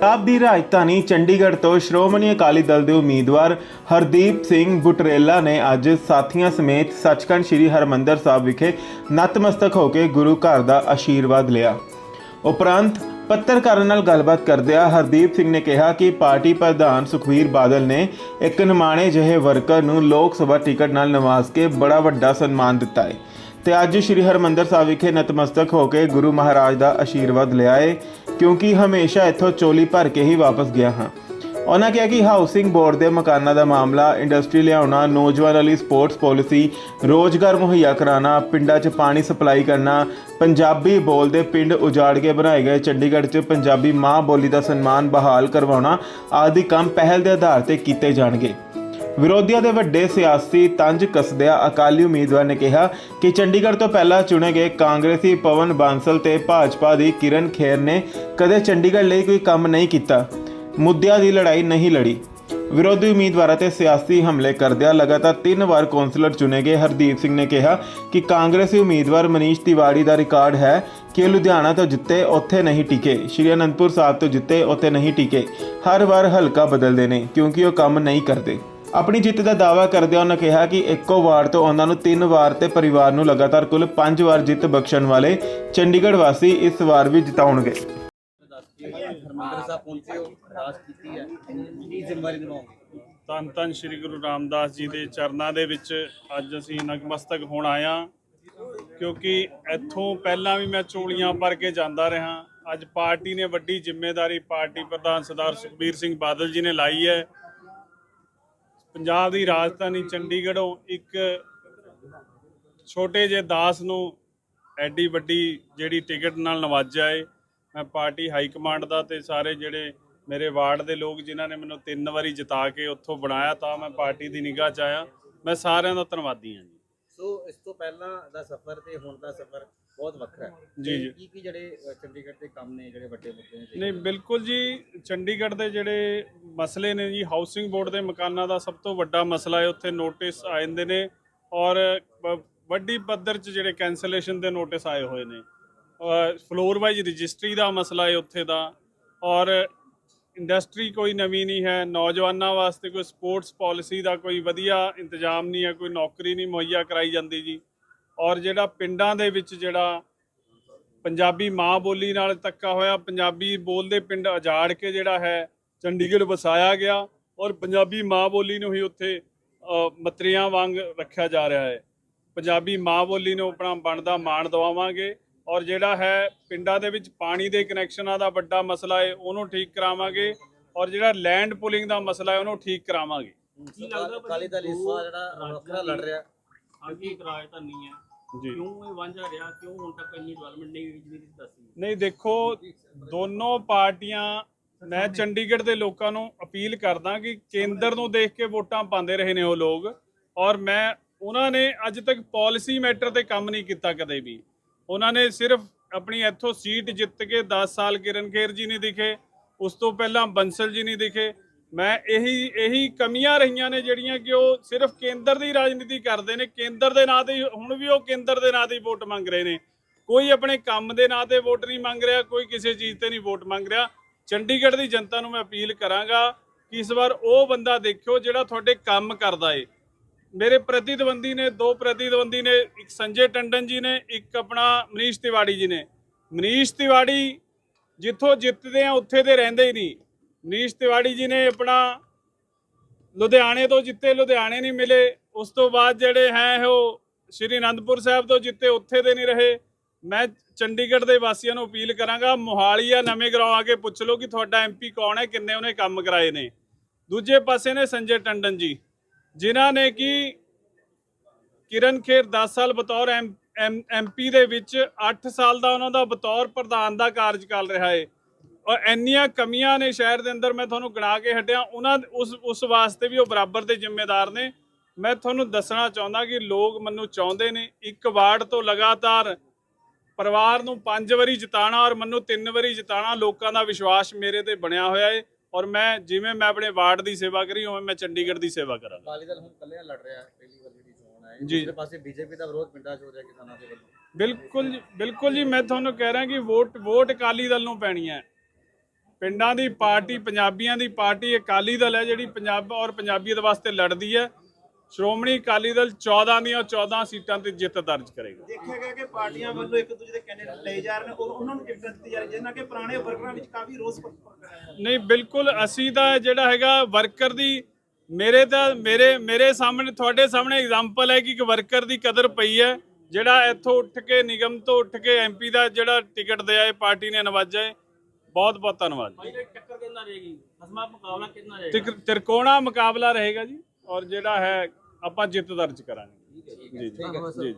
ਪੰਜਾਬ ਦੀ ਰਾਜਧਾਨੀ ਚੰਡੀਗੜ੍ਹ ਤੋਂ ਸ਼੍ਰੋਮਣੀ ਅਕਾਲੀ ਦਲ ਦੇ ਉਮੀਦਵਾਰ ਹਰਦੀਪ ਸਿੰਘ ਬੁਟਰੇਲਾ ਨੇ ਅੱਜ ਸਾਥੀਆਂ ਸਮੇਤ ਸੱਚਖੰਡ ਸ੍ਰੀ ਹਰਮੰਦਰ ਸਾਹਿਬ ਵਿਖੇ ਨਤਮਸਤਕ ਹੋ ਕੇ ਗੁਰੂ ਘਰ ਦਾ ਆਸ਼ੀਰਵਾਦ ਲਿਆ। ਉਪਰੰਤ ਪੱਤਰਕਾਰਾਂ ਨਾਲ ਗੱਲਬਾਤ ਕਰਦਿਆਂ ਹਰਦੀਪ ਸਿੰਘ ਨੇ ਕਿਹਾ ਕਿ ਪਾਰਟੀ ਪ੍ਰਧਾਨ ਸੁਖਵੀਰ ਬਾਦਲ ਨੇ ਇੱਕ ਨਿਮਾਣੇ ਜਿਹੇ ਵਰਕਰ ਨੂੰ ਲੋਕ ਸਭਾ ਟਿਕਟ ਨਾਲ ਨਵਾਜ਼ ਕੇ ਬੜਾ ਵੱਡਾ ਸਨਮਾਨ ਦਿੱਤਾ ਹੈ। ਤੇ ਅੱਜ ਸ੍ਰੀ ਹਰਮੰਦਰ ਸਾਹਿਬ ਵਿਖੇ ਨਤਮਸਤਕ ਹੋ ਕੇ ਗੁਰੂ ਮਹਾਰਾਜ ਦਾ ਆਸ਼ੀਰਵਾਦ ਲਿਆ ਹੈ ਕਿਉਂਕਿ ਹਮੇਸ਼ਾ ਇੱਥੋਂ ਚੋਲੀ ਭਰ ਕੇ ਹੀ ਵਾਪਸ ਗਿਆ ਹਾਂ। ਉਹਨਾਂ ਕਿਹਾ ਕਿ ਹਾਊਸਿੰਗ ਬੋਰਡ ਦੇ ਮਕਾਨਾਂ ਦਾ ਮਾਮਲਾ, ਇੰਡਸਟਰੀ ਲਿਆਉਣਾ, ਨੌਜਵਾਨਾਂ ਲਈ ਸਪੋਰਟਸ ਪਾਲਿਸੀ, ਰੋਜ਼ਗਾਰ ਮੁਹੱਈਆ ਕਰਾਉਣਾ, ਪਿੰਡਾਂ 'ਚ ਪਾਣੀ ਸਪਲਾਈ ਕਰਨਾ, ਪੰਜਾਬੀ ਬੋਲਦੇ ਪਿੰਡ ਉਜਾੜ ਕੇ ਬਣਾਏ ਗਏ ਚੰਡੀਗੜ੍ਹ 'ਚ ਪੰਜਾਬੀ ਮਾਂ ਬੋਲੀ ਦਾ ਸਨਮਾਨ ਬਹਾਲ ਕਰਵਾਉਣਾ ਆਦਿ ਕੰਮ ਪਹਿਲ ਦੇ ਆਧਾਰ ਤੇ ਕੀਤੇ ਜਾਣਗੇ। ਵਿਰੋਧੀਆਂ ਦੇ ਵੱਡੇ ਸਿਆਸੀ ਤੰਜ ਕੱਸਦਿਆਂ ਅਕਾਲੀ ਉਮੀਦਵਾਰ ਨੇ ਕਿਹਾ ਕਿ ਚੰਡੀਗੜ੍ਹ ਤੋਂ ਪਹਿਲਾਂ ਚੁਣੇ ਗਏ ਕਾਂਗਰਸੀ ਪਵਨ ਬਾਂਸਲ ਤੇ ਭਾਜਪਾ ਦੀ ਕਿਰਨ ਖੇਰ ਨੇ ਕਦੇ ਚੰਡੀਗੜ੍ਹ ਲਈ ਕੋਈ ਕੰਮ ਨਹੀਂ ਕੀਤਾ। ਮੁੱਦਿਆਂ ਦੀ ਲੜਾਈ ਨਹੀਂ ਲੜੀ। ਵਿਰੋਧੀ ਉਮੀਦਵਾਰਾਂ ਤੇ ਸਿਆਸੀ ਹਮਲੇ ਕਰਦਿਆਂ ਲਗਾਤਾਰ ਤਿੰਨ ਵਾਰ ਕੌਂਸਲਰ ਚੁਣੇ ਗਏ। ਹਰਦੀਪ ਸਿੰਘ ਨੇ ਕਿਹਾ ਕਿ ਕਾਂਗਰਸੀ ਉਮੀਦਵਾਰ ਮਨੀਸ਼ ਤਿਵਾੜੀ ਦਾ ਰਿਕਾਰਡ ਹੈ ਕਿ ਲੁਧਿਆਣਾ ਤੋਂ ਜਿੱਤੇ ਉੱਥੇ ਨਹੀਂ ਟਿਕੇ। ਸ਼੍ਰੀ ਅਨੰਦਪੁਰ ਸਾਹਿਬ ਤੋਂ ਜਿੱਤੇ ਉੱਥੇ ਨਹੀਂ ਟਿਕੇ। ਹਰ ਵਾਰ ਹਲਕਾ ਬਦਲਦੇ ਨੇ ਕਿਉਂਕਿ ਉਹ ਕੰਮ ਨਹੀਂ ਕਰਦੇ। ਆਪਣੀ ਜਿੱਤ ਦਾ ਦਾਅਵਾ ਕਰਦਿਆਂ ਉਹਨਾਂ ਕਿਹਾ ਕਿ ਇੱਕੋ ਵਾਰ ਤੋਂ ਉਹਨਾਂ ਨੂੰ ਤਿੰਨ ਵਾਰ ਤੇ ਪਰਿਵਾਰ ਨੂੰ ਲਗਾਤਾਰ ਕੁੱਲ ਪੰਜ ਵਾਰ ਜਿੱਤ ਬਖਸ਼ਣ ਵਾਲੇ ਚੰਡੀਗੜ੍ਹ ਵਾਸੀ ਇਸ ਵਾਰ ਵੀ ਜਿਤਾਉਣਗੇ। ਹਰਮੰਦਰ ਸਾਹਿਬ ਪਹੁੰਚੇ ਹੋ ਅਰਦਾਸ ਕੀਤੀ ਹੈ। ਕੀ ਜ਼ਿੰਮੇਵਾਰੀ ਨਿਭਾਓਗੇ? ਧੰਨ ਧੰਨ ਸ੍ਰੀ ਗੁਰੂ ਰਾਮਦਾਸ ਜੀ ਦੇ ਚਰਨਾਂ ਦੇ ਵਿੱਚ ਅੱਜ ਅਸੀਂ ਨਗਮਸਤਕ ਹੋਣ ਆਇਆ ਕਿਉਂਕਿ ਇੱਥੋਂ ਪਹਿਲਾਂ ਵੀ ਮੈਂ ਚੋਲੀਆਂ ਭਰ ਕੇ ਜਾਂਦਾ ਰਿਹਾ। ਅੱਜ ਪਾਰਟੀ ਨੇ ਵੱਡੀ ਜ਼ਿੰਮੇਵਾਰੀ ਪਾਰਟੀ ਪ੍ਰਧਾਨ ਸਰਦਾਰ ਸੁਖਬੀਰ ਸਿੰਘ ਬਾਦਲ ਜੀ ਨੇ ਲਾਈ ਹੈ। ਪੰਜਾਬ ਦੀ ਰਾਜਧਾਨੀ ਚੰਡੀਗੜ੍ਹੋਂ ਇੱਕ ਛੋਟੇ ਜਿਹੇ ਦਾਸ ਨੂੰ ਐਡੀ ਵੱਡੀ ਜਿਹੜੀ ਟਿਕਟ ਨਾਲ ਨਵਾਜਿਆ ਏ। ਮੈਂ ਪਾਰਟੀ ਹਾਈ ਕਮਾਂਡ ਦਾ ਤੇ ਸਾਰੇ ਜਿਹੜੇ ਮੇਰੇ ਵਾਰਡ ਦੇ ਲੋਕ ਜਿਨ੍ਹਾਂ ਨੇ ਮੈਨੂੰ ਤਿੰਨ ਵਾਰੀ ਜਿਤਾ ਕੇ ਉੱਥੋਂ ਬਣਾਇਆ ਤਾਂ ਮੈਂ ਪਾਰਟੀ ਦੀ ਨਿਗਾਹ 'ਚ ਆਇਆ। ਮੈਂ ਸਾਰਿਆਂ ਦਾ ਧੰਨਵਾਦੀ ਹਾਂ ਜੀ। ਸੋ ਇਸ ਤੋਂ ਪਹਿਲਾਂ ਦਾ ਸਫ਼ਰ ਤੇ ਹੁਣ ਦਾ ਸਫ਼ਰ ਬਹੁਤ ਵੱਖਰਾ ਹੈ। ਜੀ, ਜੀ। ਕੀ ਕੀ ਜਿਹੜੇ ਅ, ਚੰਡੀਗੜ੍ਹ ਦੇ ਕੰਮ ਨੇ ਜਿਹੜੇ ਵੱਡੇ ਮੁੱਦੇ ਨੇ ਨਹੀਂ ਬਿਲਕੁਲ ਜੀ ਚੰਡੀਗੜ੍ਹ ਦੇ ਜਿਹੜੇ ਮਸਲੇ ਨੇ ਜੀ ਹਾਊਸਿੰਗ ਬੋਰਡ ਦੇ ਮਕਾਨਾਂ ਦਾ ਸਭ ਤੋਂ ਵੱਡਾ ਮਸਲਾ ਹੈ ਉੱਥੇ ਨੋਟਿਸ ਆ ਜਾਂਦੇ ਨੇ ਔਰ ਵੱਡੀ ਪੱਧਰ 'ਚ ਜਿਹੜੇ ਕੈਂਸਲੇਸ਼ਨ ਦੇ ਨੋਟਿਸ ਆਏ ਹੋਏ ਨੇ। ਫਲੋਰ ਵਾਈਜ਼ ਰਜਿਸਟਰੀ ਦਾ ਮਸਲਾ ਹੈ ਉੱਥੇ ਦਾ ਔਰ ਇੰਡਸਟਰੀ ਕੋਈ ਨਵੀਂ ਨਹੀਂ ਹੈ ਨੌਜਵਾਨਾਂ ਵਾਸਤੇ ਕੋਈ ਸਪੋਰਟਸ ਪਾਲਿਸੀ ਦਾ ਕੋਈ ਵਧੀਆ ਇੰਤਜ਼ਾਮ ਨਹੀਂ ਹੈ ਕੋਈ ਨੌਕਰੀ ਨਹੀਂ ਮੁਹੱਈਆ ਕਰਾਈ ਜਾਂਦੀ ਜੀ। ਔਰ ਜਿਹੜਾ ਪਿੰਡਾਂ ਦੇ ਵਿੱਚ ਜਿਹੜਾ ਪੰਜਾਬੀ ਮਾਂ ਬੋਲੀ ਨਾਲ ਤੱਕਾ ਹੋਇਆ ਪੰਜਾਬੀ ਬੋਲਦੇ ਪਿੰਡ ਉਜਾੜ ਕੇ ਜਿਹੜਾ ਹੈ ਚੰਡੀਗੜ੍ਹ ਵਸਾਇਆ ਗਿਆ ਔਰ ਪੰਜਾਬੀ ਮਾਂ ਬੋਲੀ ਨੂੰ ਹੀ ਉੱਥੇ ਮਤਰੀਆਂ ਵਾਂਗ ਰੱਖਿਆ ਜਾ ਰਿਹਾ ਹੈ। ਪੰਜਾਬੀ ਮਾਂ ਬੋਲੀ ਨੂੰ ਆਪਣਾ ਬਣਦਾ ਮਾਣ ਦਵਾਵਾਂਗੇ ਔਰ ਜਿਹੜਾ ਹੈ ਪਿੰਡਾਂ ਦੇ ਵਿੱਚ ਪਾਣੀ ਦੇ ਕਨੈਕਸ਼ਨਾਂ ਦਾ ਵੱਡਾ ਮਸਲਾ ਹੈ ਉਹਨੂੰ ਠੀਕ ਕਰਾਵਾਂਗੇ ਔਰ ਜਿਹੜਾ ਲੈਂਡ ਪੁਲਿੰਗ ਦਾ ਮਸਲਾ ਹੈ ਉਹਨੂੰ ਠੀਕ ਕਰਾਵਾਂਗੇ। ਕੀ ਲੱਗਦਾ ਕਾਲੀ ਦਲ ਇਸ ਵਾਰ ਜਿਹੜਾ ਵੱਖਰਾ ਲੜ ਰਿਹਾ। ਅੱਗੇ ਇੱਕ ਰਾਜਧਾਨੀ ਹੈ। ਜੀ। ਕਿਉਂ ਇਹ ਵਾਂਝਾ ਰਿਹਾ? ਕਿਉਂ ਹੁਣ ਤੱਕ ਇੰਨੀ ਡਿਵੈਲਪਮੈਂਟ ਨਹੀਂ ਹੋਈ ਜਿਹਦੀ ਦੱਸੀ? ਨਹੀਂ ਦੇਖੋ ਦੋਨੋਂ ਪਾਰਟੀਆਂ ਮੈਂ ਚੰਡੀਗੜ੍ਹ ਦੇ ਲੋਕਾਂ ਨੂੰ ਅਪੀਲ ਕਰਦਾ ਕਿ ਕੇਂਦਰ ਨੂੰ ਦੇਖ ਕੇ ਵੋਟਾਂ ਪਾਉਂਦੇ ਰਹੇ ਨੇ ਉਹ ਲੋਕ। ਔਰ ਮੈਂ ਉਹਨਾਂ ਨੇ ਅੱਜ ਤੱਕ ਪਾਲਿਸੀ ਮੈਟਰ ਤੇ ਕੰਮ ਨਹੀਂ ਕੀਤਾ ਕਦੇ ਵੀ। ਉਹਨਾਂ ਨੇ ਸਿਰਫ ਆਪਣੀ ਇੱਥੋਂ ਸੀਟ ਜਿੱਤ ਕੇ 10 ਸਾਲ ਕਿਰਨ ਖੇਰ ਜੀ ਨਹੀਂ ਦਿਖੇ ਉਸ ਤੋਂ ਪਹਿਲਾਂ ਬੰਸਲ ਜੀ ਨਹੀਂ ਦਿਖੇ ਮੈਂ ਇਹੀ ਇਹੀ ਕਮੀਆਂ ਰਹੀਆਂ ਨੇ ਜਿਹੜੀਆਂ ਕਿ ਉਹ ਸਿਰਫ ਕੇਂਦਰ ਦੀ ਰਾਜਨੀਤੀ ਕਰਦੇ ਨੇ, ਕੇਂਦਰ ਦੇ ਨਾਂ ਤੇ ਹੀ- ਹੁਣ ਵੀ ਉਹ ਕੇਂਦਰ ਦੇ ਨਾਂ ਤੇ ਹੀ ਵੋਟ ਮੰਗ ਰਹੇ ਨੇ। ਕੋਈ ਆਪਣੇ ਕੰਮ ਦੇ ਨਾਂ ਤੇ ਵੋਟ ਨਹੀਂ ਮੰਗ ਰਿਹਾ, ਕੋਈ ਕਿਸੇ ਚੀਜ਼ ਤੇ ਨਹੀਂ ਵੋਟ ਮੰਗ ਰਿਹਾ। ਚੰਡੀਗੜ੍ਹ ਦੀ ਜਨਤਾ ਨੂੰ ਮੈਂ ਅਪੀਲ ਕਰਾਂਗਾ ਕਿ ਇਸ ਵਾਰ ਉਹ ਬੰਦਾ ਦੇਖਿਓ ਜਿਹੜਾ ਤੁਹਾਡੇ ਕੰਮ ਕਰਦਾ ਏ। ਮੇਰੇ ਪ੍ਰਤੀਦਵੰਦੀ ਨੇ, ਦੋ ਪ੍ਰਤੀਦਵੰਦੀ ਨੇ, ਇੱਕ ਸੰਜੇ ਟੰਡਨ ਜੀ ਨੇ, ਇੱਕ ਆਪਣਾ ਮਨੀਸ਼ ਤਿਵਾੜੀ ਜੀ ਨੇ। ਮਨੀਸ਼ ਤਿਵਾੜੀ ਜਿੱਥੋਂ ਜਿੱਤਦੇ ਆ, ਉੱਥੇ ਦੇ ਰਹਿੰਦੇ ਹੀ ਨਹੀਂ। ਮਨੀਸ਼ ਤਿਵਾੜੀ ਜੀ ਨੇ ਆਪਣਾ ਲੁਧਿਆਣੇ ਤੋਂ ਜਿੱਤੇ, ਲੁਧਿਆਣੇ ਨਹੀਂ ਮਿਲੇ। ਉਸ ਤੋਂ ਬਾਅਦ ਜਿਹੜੇ ਹੈ ਉਹ ਸ਼੍ਰੀ ਅਨੰਦਪੁਰ ਸਾਹਿਬ ਤੋਂ ਜਿੱਤੇ, ਉੱਥੇ ਦੇ ਨਹੀਂ ਰਹੇ। ਮੈਂ ਚੰਡੀਗੜ੍ਹ ਦੇ ਵਾਸੀਆਂ ਨੂੰ ਅਪੀਲ ਕਰਾਂਗਾ ਮੋਹਾਲੀ ਜਾਂ ਨਵੇਂ ਗਰਾਉਂ ਆ ਕੇ ਪੁੱਛ ਲਓ ਕਿ ਤੁਹਾਡਾ ਐਮਪੀ ਕੌਣ ਹੈ, ਕਿੰਨੇ ਉਹਨੇ ਕੰਮ ਕਰਾਏ ਨੇ। ਦੂਜੇ ਪਾਸੇ ਨੇ ਸੰਜੇ ਟੰਡਨ ਜੀ, ਜਿਨ੍ਹਾਂ ਨੇ ਕਿ ਕਿਰਨ ਖੇਰ 10 ਸਾਲ ਬਤੌਰ ਐਮਪੀ ਦੇ ਵਿੱਚ 8 ਸਾਲ ਦਾ ਉਹਨਾਂ ਦਾ ਬਤੌਰ ਪ੍ਰਧਾਨ ਦਾ ਕਾਰਜਕਾਲ ਰਿਹਾ ਹੈ ਔਰ ਇੰਨੀਆਂ ਕਮੀਆਂ ਨੇ ਸ਼ਹਿਰ ਦੇ ਅੰਦਰ ਮੈਂ ਤੁਹਾਨੂੰ ਗਿਣਾ ਕੇ ਹਟਿਆ ਉਹਨਾਂ ਉਸ ਉਸ ਵਾਸਤੇ ਵੀ ਉਹ ਬਰਾਬਰ ਦੇ ਜ਼ਿੰਮੇਦਾਰ ਨੇ। ਮੈਂ ਤੁਹਾਨੂੰ ਦੱਸਣਾ ਚਾਹੁੰਦਾ ਕਿ ਲੋਕ ਮੈਨੂੰ ਚਾਹੁੰਦੇ ਨੇ ਇੱਕ ਵਾਰਡ ਤੋਂ ਲਗਾਤਾਰ ਪਰਿਵਾਰ ਨੂੰ ਪੰਜ ਵਾਰੀ ਜਿਤਾਣਾ ਔਰ ਮੈਨੂੰ ਤਿੰਨ ਵਾਰੀ ਜਿਤਾਣਾ ਲੋਕਾਂ ਦਾ ਵਿਸ਼ਵਾਸ ਮੇਰੇ ਤੇ ਬਣਿਆ ਹੋਇਆ ਹੈ ਔਰ ਮੈਂ ਜਿਵੇਂ ਮੈਂ ਆਪਣੇ ਵਾਰਡ ਦੀ ਸੇਵਾ ਕਰੀ ਉਵੇਂ ਮੈਂ ਚੰਡੀਗੜ੍ਹ ਦੀ ਸੇਵਾ ਕਰਾਂਗਾ। ਕਾਲੀ ਦਲ ਹੁਣ ਕੱਲਿਆ ਲੜ ਰਿਹਾ ਹੈ ਪਹਿਲੀ ਵਾਰ ਜਿਹੜੀ ਚੋਣ ਹੈ ਜੀ। ਦੂਸਰੇ ਪਾਸੇ ਬੀਜੇਪੀ ਦਾ ਵਿਰੋਧ ਪਿੰਡਾਂ 'ਚ ਹੋ ਰਿਹਾ ਕਿਸਾਨਾਂ ਦੇ ਵੱਲੋਂ। ਬਿਲਕੁਲ ਬਿਲਕੁਲ ਜੀ ਮੈਂ ਤੁਹਾਨੂੰ ਕਹਿ ਰਿਹਾ ਕਿ ਵੋਟ ਵੋਟ ਅਕਾਲੀ ਦਲ ਨੂੰ ਪੈਣੀ ਹੈ। ਪਿੰਡਾਂ ਦੀ ਪਾਰਟੀ ਪੰਜਾਬੀਆਂ ਦੀ ਪਾਰਟੀ ਅਕਾਲੀ ਦਲ ਹੈ ਜਿਹੜੀ ਪੰਜਾਬ ਔਰ ਪੰਜਾਬੀਅਤ ਵਾਸਤੇ ਲੜਦੀ ਹੈ। ਸ਼੍ਰੋਮਣੀ ਅਕਾਲੀ ਦਲ 14 ਦੀਆਂ 14 ਸੀਟਾਂ ਤੇ ਜਿੱਤ ਦਰਜ ਕਰੇਗਾ। ਦੇਖਿਆ ਗਿਆ ਕਿ ਪਾਰਟੀਆਂ ਵੱਲੋਂ ਇੱਕ ਦੂਜੇ ਦੇ ਕੈਂਡੀਡੇਟ ਲਏ ਜਾ ਰਹੇ ਨੇ ਔਰ ਉਹਨਾਂ ਨੂੰ ਟਿਕਟ ਦਿੱਤੀ ਜਾ ਰਹੀ ਹੈ ਜਿਸ ਨਾਲ ਕਿ ਪੁਰਾਣੇ ਵਰਕਰਾਂ ਵਿੱਚ ਕਾਫੀ ਰੋਸ ਪ੍ਰਗਟ ਹੈ ਨਹੀਂ ਬਿਲਕੁਲ ਅਸੀਂ ਤਾਂ ਜਿਹੜਾ ਹੈਗਾ ਵਰਕਰ ਦੀ ਮੇਰੇ ਤਾਂ ਮੇਰੇ ਮੇਰੇ ਸਾਹਮਣੇ ਤੁਹਾਡੇ ਸਾਹਮਣੇ ਐਗਜ਼ਾਮਪਲ ਹੈ ਕਿ ਇੱਕ ਵਰਕਰ ਦੀ ਕਦਰ ਪਈ ਹੈ ਜਿਹੜਾ ਇੱਥੋਂ ਉੱਠ ਕੇ ਨਿਗਮ ਤੋਂ ਉੱਠ ਕੇ ਐਮਪੀ ਦਾ ਜਿਹੜਾ ਟਿਕਟ ਦਿਆ ਪਾਰਟੀ ਨੇ ਨਵਾਜਿਆ ਬਹੁਤ ਬਹੁਤ ਧੰਨਵਾਦ ਟੱਕਰ ਕਿੰਨਾ ਰਹੇਗੀ? ਅਸਮਾ ਮੁਕਾਬਲਾ ਕਿੰਨਾ ਰਹੇਗਾ? ਤਿਰਕੋਣਾ ਮੁਕਾਬਲਾ ਰਹੇਗਾ ਜੀ ਔਰ ਜਿਹੜਾ ਹੈ ਆਪਾਂ ਜਿੱਤ ਦਰਜ ਕਰਾਂਗੇ। ਜੀ ਜੀ ਜੀ।